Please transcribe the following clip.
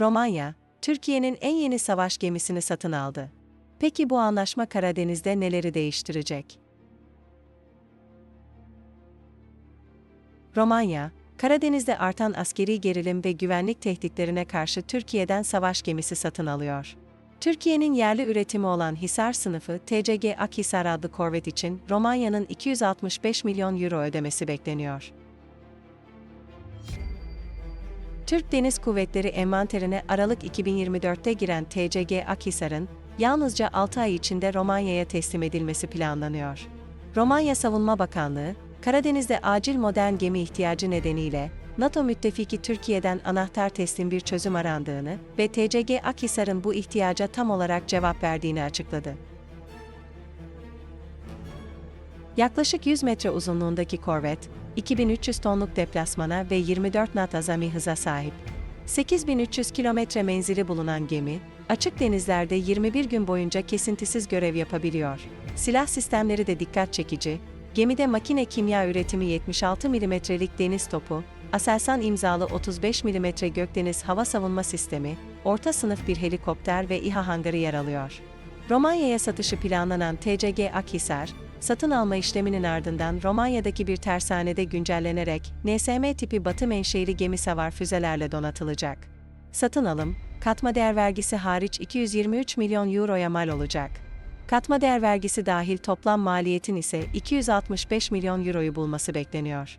Romanya, Türkiye'nin en yeni savaş gemisini satın aldı. Peki bu anlaşma Karadeniz'de neleri değiştirecek? Romanya, Karadeniz'de artan askeri gerilim ve güvenlik tehditlerine karşı Türkiye'den savaş gemisi satın alıyor. Türkiye'nin yerli üretimi olan Hisar sınıfı TCG Akhisar adlı korvet için Romanya'nın 265 milyon euro ödemesi bekleniyor. Türk Deniz Kuvvetleri envanterine Aralık 2024'te giren TCG Akhisar'ın yalnızca 6 ay içinde Romanya'ya teslim edilmesi planlanıyor. Romanya Savunma Bakanlığı, Karadeniz'de acil modern gemi ihtiyacı nedeniyle NATO müttefiki Türkiye'den anahtar teslim bir çözüm arandığını ve TCG Akhisar'ın bu ihtiyaca tam olarak cevap verdiğini açıkladı. Yaklaşık 100 metre uzunluğundaki korvet, 2300 tonluk deplasmana ve 24 knot azami hıza sahip. 8300 kilometre menzili bulunan gemi, açık denizlerde 21 gün boyunca kesintisiz görev yapabiliyor. Silah sistemleri de dikkat çekici, gemide makine kimya üretimi 76 milimetrelik deniz topu, Aselsan imzalı 35 mm gökdeniz hava savunma sistemi, orta sınıf bir helikopter ve İHA hangarı yer alıyor. Romanya'ya satışı planlanan TCG Akhisar, satın alma işleminin ardından Romanya'daki bir tersanede güncellenerek NSM tipi batı menşeili gemi savar füzelerle donatılacak. Satın alım, katma değer vergisi hariç 223 milyon euroya mal olacak. Katma değer vergisi dahil toplam maliyetin ise 265 milyon euroyu bulması bekleniyor.